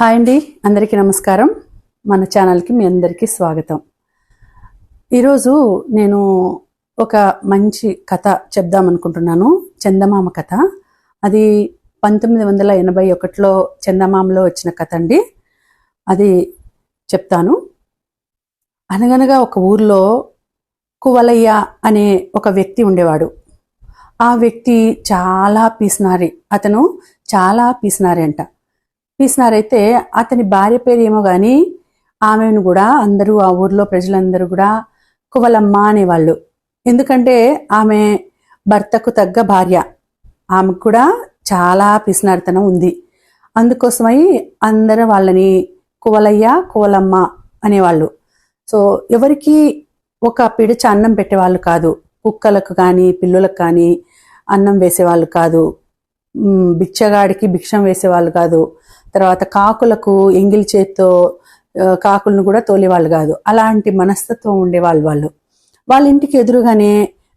Hi అండి అందరికీ నమస్కారం. మన ఛానల్కి మీ అందరికీ స్వాగతం. ఈరోజు నేను ఒక మంచి కథ చెప్దామనుకుంటున్నాను చందమామ కథ. అది పంతొమ్మిది వందల ఎనభై ఒకటిలో చందమామలో వచ్చిన కథ అండి. అది చెప్తాను. అనగనగా ఒక ఊర్లో కువలయ్య అనే ఒక వ్యక్తి ఉండేవాడు. ఆ వ్యక్తి చాలా పీసినారి. అతను చాలా పీసినారి అంట. పీసినారైతే అతని భార్య పేరు ఏమో కానీ ఆమెను కూడా అందరూ ఆ ఊర్లో ప్రజలందరూ కూడా కువలమ్మ అనేవాళ్ళు. ఎందుకంటే ఆమె భర్తకు తగ్గ భార్య. ఆమెకు కూడా చాలా పిసినారితనం ఉంది. అందుకోసమై అందరూ వాళ్ళని కువలయ్య కువలమ్మ అనేవాళ్ళు. సో ఎవరికి ఒక పిడిచ అన్నం పెట్టేవాళ్ళు కాదు. కుక్కలకు కానీ పిల్లులకు కానీ అన్నం వేసేవాళ్ళు కాదు. బిచ్చగాడికి భిక్షం వేసేవాళ్ళు కాదు. తర్వాత కాకులకు ఎంగిలి చేత్తో కాకులను కూడా తోలేవాళ్ళు కాదు. అలాంటి మనస్తత్వం ఉండేవాళ్ళు వాళ్ళు. వాళ్ళ ఇంటికి ఎదురుగానే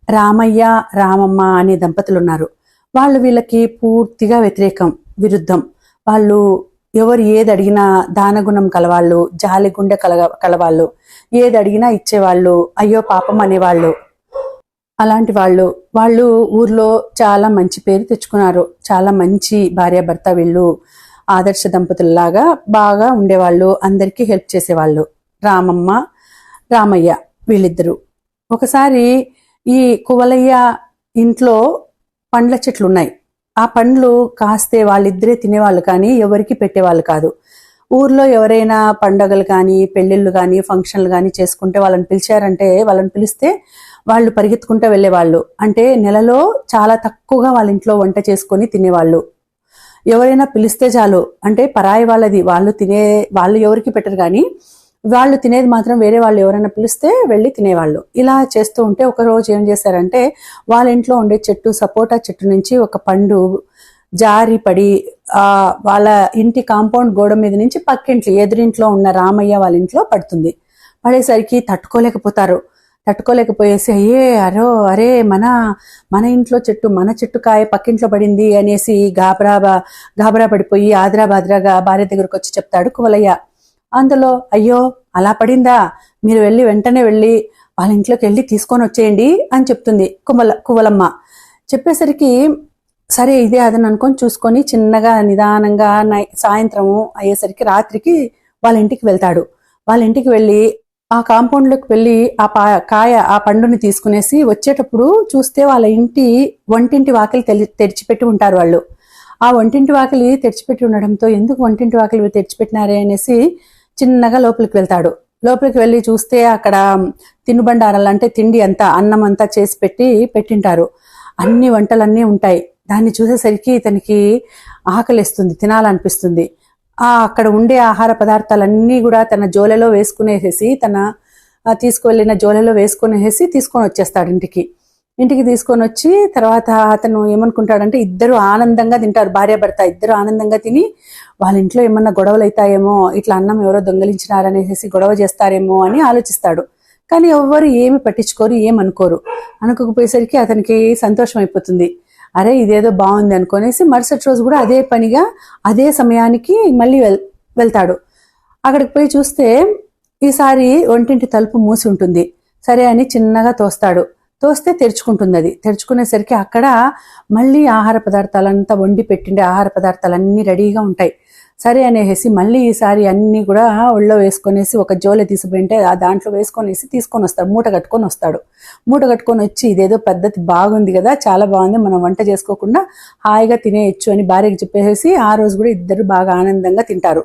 రామయ్య రామమ్మ అనే దంపతులు ఉన్నారు వాళ్ళు వీళ్ళకి పూర్తిగా వ్యతిరేకం విరుద్ధం. వాళ్ళు ఎవరు ఏది అడిగినా దానగుణం కలవాళ్ళు జాలి గుండె కలగ కలవాళ్ళు. ఏది అడిగినా ఇచ్చేవాళ్ళు అయ్యో పాపం అనేవాళ్ళు. అలాంటి వాళ్ళు. వాళ్ళు ఊర్లో చాలా మంచి పేరు తెచ్చుకున్నారు. చాలా మంచి భార్యాభర్త వీళ్ళు. ఆదర్శ దంపతుల్లాగా బాగా ఉండేవాళ్ళు అందరికీ హెల్ప్ చేసేవాళ్ళు. రామమ్మ రామయ్య వీళ్ళిద్దరూ. ఒకసారి ఈ కువలయ్య ఇంట్లో పండ్ల చెట్లు ఉన్నాయి ఆ పండ్లు కాస్తే వాళ్ళిద్దరే తినేవాళ్ళు కానీ ఎవరికి పెట్టేవాళ్ళు కాదు. ఊర్లో ఎవరైనా పండగలు కానీ పెళ్ళిళ్ళు కానీ ఫంక్షన్లు కానీ చేసుకుంటే వాళ్ళని పిలిచారంటే వాళ్ళని పిలిస్తే వాళ్ళు పరిగెత్తుకుంటూ వెళ్ళేవాళ్ళు. అంటే నెలలో చాలా తక్కువగా వాళ్ళ ఇంట్లో వంట చేసుకొని తినేవాళ్ళు. ఎవరైనా పిలిస్తే చాలు. అంటే పరాయి వాళ్ళది. వాళ్ళు తినే వాళ్ళు ఎవరికి పెట్టరు కానీ వాళ్ళు తినేది మాత్రం వేరే వాళ్ళు ఎవరైనా పిలిస్తే వెళ్ళి తినేవాళ్ళు. ఇలా చేస్తూ ఉంటే ఒక రోజు ఏం చేశారంటే వాళ్ళ ఇంట్లో ఉండే చెట్టు సపోటా చెట్టు నుంచి ఒక పండు జారి పడి ఆ వాళ్ళ ఇంటి కాంపౌండ్ గోడ మీద నుంచి పక్కింట్లో ఎదురింట్లో ఉన్న రామయ్య వాళ్ళ ఇంట్లో పడుతుంది. పడేసరికి తట్టుకోలేకపోతారు. తట్టుకోలేకపోయేసి అయ్యే అరో అరే మన మన ఇంట్లో చెట్టు మన చెట్టు కాయ పక్కింట్లో పడింది అనేసి గాబరాబా గాబరా పడిపోయి ఆద్రా బాద్రాగా భార్య దగ్గరకు వచ్చి చెప్తాడు కువలయ్య అందులో అయ్యో అలా పడిందా? మీరు వెళ్ళి వెంటనే వెళ్ళి వాళ్ళ ఇంట్లోకి వెళ్ళి తీసుకొని వచ్చేయండి అని చెప్తుంది కుమల కువలమ్మ. చెప్పేసరికి సరే ఇదే అదని అనుకొని చూసుకొని చిన్నగా నిదానంగా నై సాయంత్రము అయ్యేసరికి రాత్రికి వాళ్ళ ఇంటికి వెళ్తాడు. వాళ్ళ ఇంటికి వెళ్ళి ఆ కాంపౌండ్లోకి వెళ్ళి ఆ పా కాయ ఆ పండుని తీసుకునేసి వచ్చేటప్పుడు చూస్తే వాళ్ళ ఇంటి వంటింటి వాకిలి తెలి తెరిచిపెట్టి ఉంటారు వాళ్ళు. ఆ వంటింటి వాకిలి తెరిచిపెట్టి ఉండడంతో ఎందుకు వంటింటి వాకిలి తెరిచిపెట్టినారే అనేసి చిన్నగా లోపలికి వెళ్తాడు. లోపలికి వెళ్ళి చూస్తే అక్కడ తినుబండారాలు అంటే తిండి అంతా అన్నం అంతా చేసి పెట్టి పెట్టింటారు. అన్ని వంటలన్నీ ఉంటాయి. దాన్ని చూసేసరికి ఇతనికి ఆకలిస్తుంది తినాలనిపిస్తుంది. అక్కడ ఉండే ఆహార పదార్థాలన్నీ కూడా తన జోలెలో వేసుకునేసేసి తన తీసుకువెళ్ళిన జోలలో వేసుకునేసేసి తీసుకొని వచ్చేస్తాడు ఇంటికి. ఇంటికి తీసుకొని వచ్చి తర్వాత అతను ఏమనుకుంటాడంటే ఇద్దరు ఆనందంగా తింటారు. భార్యాభర్త ఇద్దరు ఆనందంగా తిని వాళ్ళ ఇంట్లో ఏమన్నా గొడవలు అవుతాయేమో ఇట్లా అన్నం ఎవరో దొంగిలించినారనేసి గొడవ చేస్తారేమో అని ఆలోచిస్తాడు. కానీ ఎవ్వరు ఏమి పట్టించుకోరు ఏమనుకోరు. అనుకోకపోయేసరికి అతనికి సంతోషం అయిపోతుంది అరే ఇదేదో బాగుంది అనుకునేసి మరుసటి రోజు కూడా అదే పనిగా అదే సమయానికి మళ్ళీ వెల్ వెళ్తాడు. అక్కడికి పోయి చూస్తే ఈసారి ఒంటింటి తలుపు మూసి ఉంటుంది. సరే అని చిన్నగా తోస్తాడు. తోస్తే తెరుచుకుంటుంది అది తెరుచుకునేసరికి అక్కడ మళ్ళీ ఆహార పదార్థాలంతా వండి పెట్టిండే ఆహార పదార్థాలన్నీ రెడీగా ఉంటాయి. సరే అనేసి మళ్ళీ ఈసారి అన్ని కూడా ఒళ్ళో వేసుకొనేసి ఒక జోలె తీసుకుంటే ఆ దాంట్లో వేసుకొనేసి తీసుకొని వస్తాడు. మూట కట్టుకొని వస్తాడు. మూట కట్టుకొని వచ్చి ఇదేదో పద్ధతి బాగుంది కదా చాలా బాగుంది మనం వంట చేసుకోకుండా హాయిగా తినేయచ్చు అని భార్యకి చెప్పేసి ఆ రోజు కూడా ఇద్దరు బాగా ఆనందంగా తింటారు.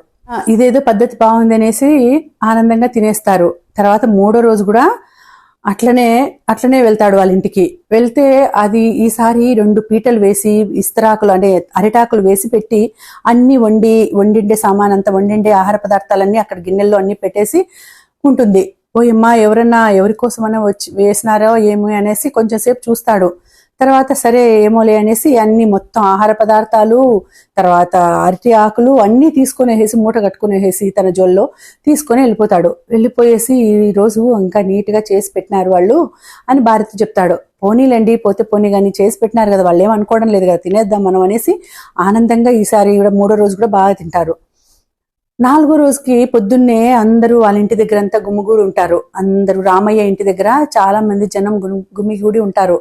ఇదేదో పద్ధతి బాగుంది అనేసి ఆనందంగా తినేస్తారు. తర్వాత మూడో రోజు కూడా అట్లనే అట్లనే వెళ్తాడు వాళ్ళ ఇంటికి. వెళ్తే అది ఈసారి రెండు పీటలు వేసి ఇస్తరాకులు అంటే అరిటాకులు వేసి పెట్టి అన్ని వండి వండిండే సామాన్ అంతా వండిండే ఆహార పదార్థాలన్నీ అక్కడ గిన్నెల్లో అన్ని పెట్టేసి ఉంటుంది. ఓయమ్మా ఎవరన్నా ఎవరికోసమైనా వచ్చి వేసినారో ఏమి అనేసి కొంచెం సేపు చూస్తాడు. తర్వాత సరే ఏమోలే అనేసి అన్ని మొత్తం ఆహార పదార్థాలు తర్వాత అరటి ఆకులు అన్నీ తీసుకొని మూట కట్టుకుని వేసి తన జోల్లో తీసుకొని వెళ్ళిపోతాడు. వెళ్ళిపోయేసి ఈ రోజు ఇంకా నీట్గా చేసి పెట్టినారు వాళ్ళు అని భారత్ చెప్తాడు. పోనీలండి పోతే పోనీ కానీ చేసి పెట్టినారు కదా వాళ్ళు ఏం అనుకోవడం లేదు కదా తినేద్దాం మనం అనేసి ఆనందంగా ఈసారి కూడా మూడో రోజు కూడా బాగా తింటారు. నాలుగో రోజుకి పొద్దున్నే అందరూ వాళ్ళ ఇంటి దగ్గర అంతా గుమిగూడి ఉంటారు. అందరూ రామయ్య ఇంటి దగ్గర చాలా మంది జనం గుమి- గుమిగూడి ఉంటారు.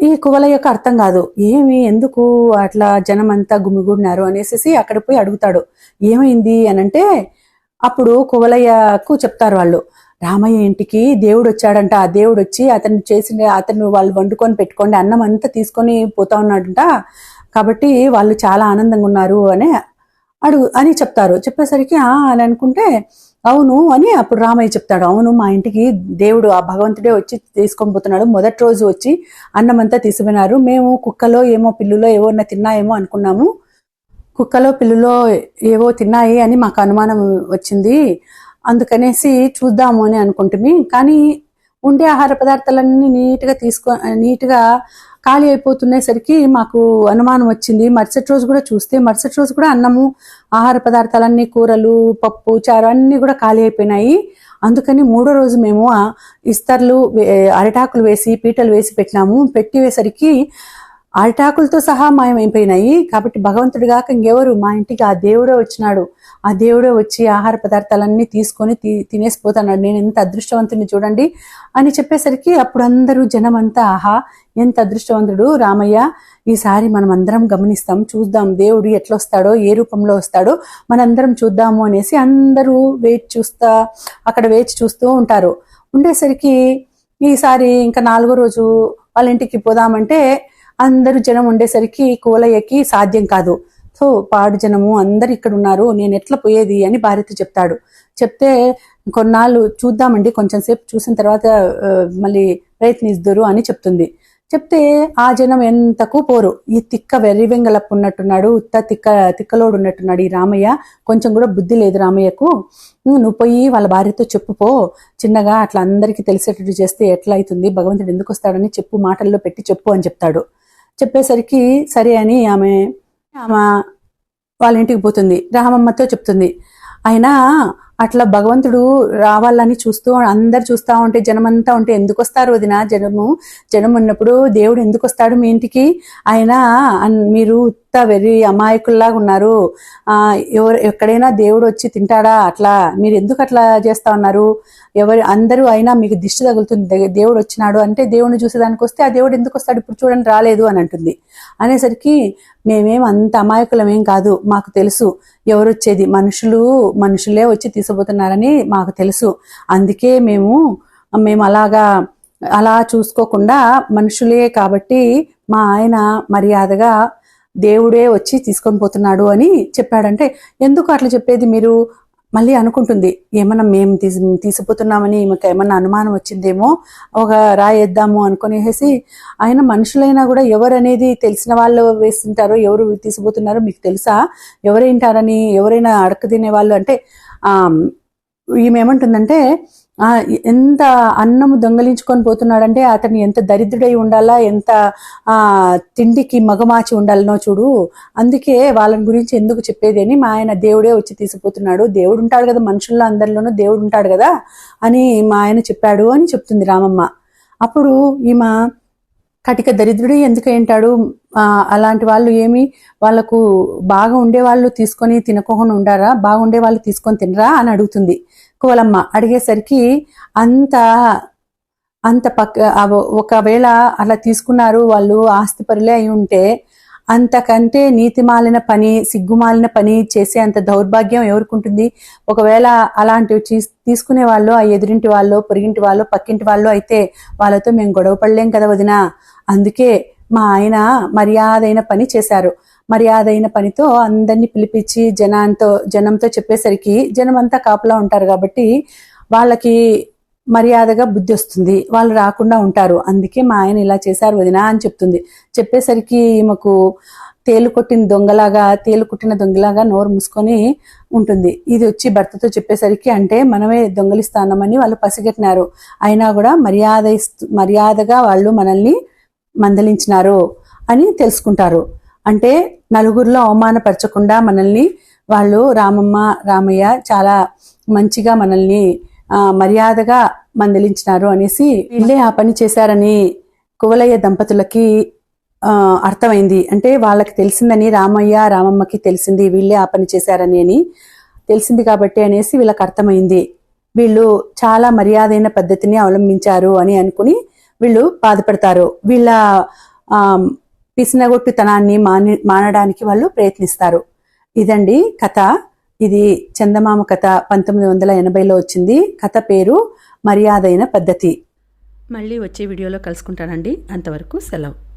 ఈ కువలయ్యకు అర్థం కాదు. ఏమి ఎందుకు అట్లా జనం అంతా గుమిగూడినారు అనేసి అక్కడ పోయి అడుగుతాడు. ఏమైంది అని అంటే అప్పుడు కువలయ్యకు చెప్తారు వాళ్ళు. రామయ్య ఇంటికి దేవుడు వచ్చాడంట. ఆ దేవుడు వచ్చి అతను చేసిన అతను వాళ్ళు వండుకొని పెట్టుకోండి అన్నం అంతా తీసుకొని పోతా ఉన్నాడంట. కాబట్టి వాళ్ళు చాలా ఆనందంగా ఉన్నారు అని అడుగు అని చెప్తారు. చెప్పేసరికి ఆ అని అనుకుంటే అవును అని అప్పుడు రామయ్య చెప్తాడు. అవును మా ఇంటికి దేవుడు ఆ భగవంతుడే వచ్చి తీసుకొని పోతున్నాడు. మొదటి రోజు వచ్చి అన్నం అంతా తీసుకున్నారు మేము కుక్కలో ఏమో పిల్లులో ఏవో తిన్నాయేమో అనుకున్నాము. కుక్కలో పిల్లులో ఏవో తిన్నాయి అని మాకు అనుమానం వచ్చింది. అందుకనేసి చూద్దాము అని అనుకుంటుంది కానీ ఉండే ఆహార పదార్థాలన్నీ నీట్గా తీసుకో నీట్గా ఖాళీ అయిపోతున్నేసరికి మాకు అనుమానం వచ్చింది. మరుసటి రోజు కూడా చూస్తే మరుసటి రోజు కూడా అన్నము ఆహార పదార్థాలన్నీ కూరలు పప్పు చారు అన్నీ కూడా ఖాళీ అయిపోయినాయి. అందుకని మూడో రోజు మేము ఇస్తర్లు అరిటాకులు వేసి పీటలు వేసి పెట్టినాము. పెట్టివేసరికి అరిటాకులతో సహా మాయమైపోయినాయి. కాబట్టి భగవంతుడు కాక ఇంకెవరు? మా ఇంటికి ఆ దేవుడే వచ్చినాడు. ఆ దేవుడే వచ్చి ఆహార పదార్థాలన్నీ తీసుకొని తి- తినేసిపోతున్నాడు నేను ఎంత అదృష్టవంతుని చూడండి అని చెప్పేసరికి అప్పుడు అందరూ జనం అంతా ఆహా ఎంత అదృష్టవంతుడు రామయ్య. ఈసారి మనం అందరం గమనిస్తాం చూద్దాం దేవుడు ఎట్లొస్తాడో ఏ రూపంలో వస్తాడో మనందరం చూద్దాము అనేసి అందరూ వేచి చూస్తా అక్కడ వేచి చూస్తూ ఉంటారు. ఉండేసరికి ఈసారి ఇంకా నాలుగో రోజు వాళ్ళ ఇంటికి పోదామంటే అందరూ జనం ఉండేసరికి కూలయ్యకి సాధ్యం కాదు. సో పాడు జనము అందరు ఇక్కడ ఉన్నారు నేను ఎట్లా పోయేది అని భార్యతో చెప్తాడు. చెప్తే కొన్నాళ్ళు చూద్దామండి కొంచెం సేపు చూసిన తర్వాత మళ్ళీ ప్రయత్నిస్తారు అని చెప్తుంది. చెప్తే ఆ జనం ఎంతకు పోరు. ఈ తిక్క వెర్రివెంగలప్పు ఉన్నట్టున్నాడు ఉత్త తిక్క తిక్కలోడు ఉన్నట్టున్నాడు ఈ రామయ్య. కొంచెం కూడా బుద్ధి లేదు రామయ్యకు. నువ్వు పోయి వాళ్ళ భార్యతో చెప్పుపో చిన్నగా అట్లా అందరికీ తెలిసేటట్టు చేస్తే ఎట్లా అవుతుంది భగవంతుడు ఎందుకు వస్తాడని చెప్పు మాటల్లో పెట్టి చెప్పు అని చెప్తాడు. చెప్పేసరికి సరే అని ఆమె ఆమె వాళ్ళ ఇంటికి పోతుంది. రామమ్మతో చెప్తుంది. అయినా అట్లా భగవంతుడు రావాలని చూస్తూ అందరు చూస్తా ఉంటే జనమంతా ఉంటే ఎందుకు వస్తారు వదిన? జనము జనం ఉన్నప్పుడు దేవుడు ఎందుకు వస్తాడు మీ ఇంటికి? ఆయన మీరు అంతా వెరీ అమాయకుల్లాగా ఉన్నారు. ఎవరు ఎక్కడైనా దేవుడు వచ్చి తింటాడా అట్లా? మీరు ఎందుకు అట్లా చేస్తా ఉన్నారు? ఎవరు అందరూ అయినా మీకు దిష్టి తగులుతుంది. దేవుడు వచ్చినాడు అంటే దేవుడిని చూసేదానికి వస్తే ఆ దేవుడు ఎందుకు వస్తాడు? ఇప్పుడు చూడండి రాలేదు అని అంటుంది. అనేసరికి మేమేం అంత అమాయకులమేం కాదు. మాకు తెలుసు ఎవరు వచ్చేది. మనుషులు మనుషులే వచ్చి తీసుకుపోతున్నారని మాకు తెలుసు. అందుకే మేము మేము అలాగా అలా చూసుకోకుండా మనుషులే కాబట్టి మా ఆయన మర్యాదగా దేవుడే వచ్చి తీసుకొని పోతున్నాడు అని చెప్పాడంటే ఎందుకు అట్లా చెప్పేది మీరు? మళ్ళీ అనుకుంటుంది ఏమన్నా మేము తీసి తీసిపోతున్నామని ఈమెకు ఏమన్నా అనుమానం వచ్చిందేమో ఒక రాయేద్దాము అనుకునేసి ఆయన మనుషులైనా కూడా ఎవరు అనేది తెలిసిన వాళ్ళు వేస్తుంటారో ఎవరు తీసిపోతున్నారో మీకు తెలుసా? ఎవరేంటారని ఎవరైనా అడక తినే వాళ్ళు అంటే ఈమె ఏమంటుందంటే ఎంత అన్నము దొంగలించుకొని పోతున్నాడంటే అతను ఎంత దరిద్రుడై ఉండాలా ఎంత ఆ తిండికి మగమాచి ఉండాలనో చూడు. అందుకే వాళ్ళని గురించి ఎందుకు చెప్పేది అని మా ఆయన దేవుడే వచ్చి తీసుకుపోతున్నాడు. దేవుడు ఉంటాడు కదా మనుషుల్లో అందరిలోనూ దేవుడు ఉంటాడు కదా అని మా ఆయన చెప్పాడు అని చెప్తుంది రామమ్మ. అప్పుడు ఈమె కటిక దరిద్రుడు ఎందుకు ఏంటాడు అలాంటి వాళ్ళు ఏమి? వాళ్ళకు బాగా ఉండే వాళ్ళు తీసుకొని తినకోకుండా ఉండారా? బాగుండే వాళ్ళు తీసుకొని తినరా అని అడుగుతుంది. కోలమ్మ అడిగేసరికి అంత అంత పక్క ఒకవేళ అలా తీసుకున్నారు వాళ్ళు ఆస్తిపరులే అయి ఉంటే అంతకంటే నీతిమాలిన పని సిగ్గుమాలిన పని చేసే అంత దౌర్భాగ్యం ఎవరికి ఒకవేళ అలాంటివి తీసుకునే వాళ్ళు ఆ ఎదురింటి వాళ్ళు పొరిగింటి వాళ్ళు పక్కింటి వాళ్ళు అయితే వాళ్ళతో మేము గొడవ పడలేం కదా వదినా. అందుకే మా ఆయన మర్యాదైన పని చేశారు. మర్యాదైన పనితో అందరినీ పిలిపించి జనంతో జనంతో చెప్పేసరికి జనం అంతా కాపలా ఉంటారు కాబట్టి వాళ్ళకి మర్యాదగా బుద్ధి వస్తుంది. వాళ్ళు రాకుండా ఉంటారు. అందుకే మా ఆయన ఇలా చేశారు వదినా అని చెప్తుంది. చెప్పేసరికి ఈమెకు తేలు కొట్టిన దొంగలాగా తేలు కొట్టిన దొంగలాగా నోరు మూసుకొని ఉంటుంది. ఇది వచ్చి భర్తతో చెప్పేసరికి అంటే మనమే దొంగలిస్తానమని వాళ్ళు పసిగట్టినారు. అయినా కూడా మర్యాద ఇస్తూ మర్యాదగా వాళ్ళు మనల్ని మందలించినారు అని తెలుసుకుంటారు. అంటే నలుగురిలో అవమానపరచకుండా మనల్ని వాళ్ళు రామమ్మ రామయ్య చాలా మంచిగా మనల్ని మర్యాదగా మందలించినారు అనేసి వీళ్ళే ఆ పని చేశారని కువలయ్య దంపతులకి అర్థమైంది. అంటే వాళ్ళకి తెలిసిందని రామయ్య రామమ్మకి తెలిసింది వీళ్ళే ఆ పని చేశారని అని తెలిసింది కాబట్టి అనేసి వీళ్ళకి అర్థమైంది. వీళ్ళు చాలా మర్యాదైన పద్ధతిని అవలంబించారు అని అనుకుని వీళ్ళు బాధపడతారు. వీళ్ళ పిసినగొట్టుతనాన్ని మాని మానడానికి వాళ్ళు ప్రయత్నిస్తారు. ఇదండి కథ. ఇది చందమామ కథ పంతొమ్మిది వందల ఎనభైలో వచ్చింది. కథ పేరు మర్యాదైన పద్ధతి. మళ్ళీ వచ్చే వీడియోలో కలుసుకుంటానండి. అంతవరకు సెలవు.